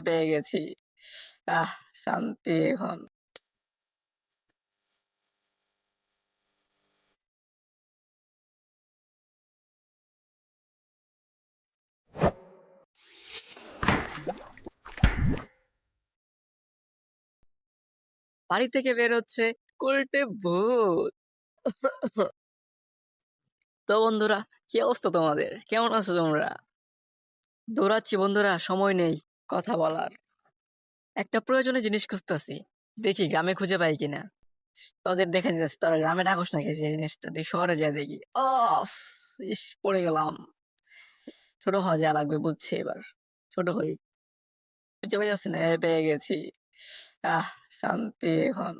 পেয়ে গেছি। আহ! শান্তি এখন। বাড়ি থেকে বের হচ্ছে কোল্টে ভূত। তো বন্ধুরা, কি অবস্থা তোমাদের? কেমন আছো তোমরা? দৌড়াচ্ছি বন্ধুরা, সময় নেই কথা বলার। একটা প্রয়োজনীয় জিনিস খুঁজতেছি দেখি গ্রামে খুঁজে পাই কিনা। তোদের দেখে যাচ্ছে তোরা গ্রামে থাকোস নাকি সেই জিনিসটা? দেখি শহরে যায় দেখি। অস! ইস! পড়ে গেলাম। ছোট হওয়া যা লাগবে বুঝছি এবার। ছোট হই। খুঁজে পাইতাছি না, পেয়ে গেছি। আহ! শান্তি এখন।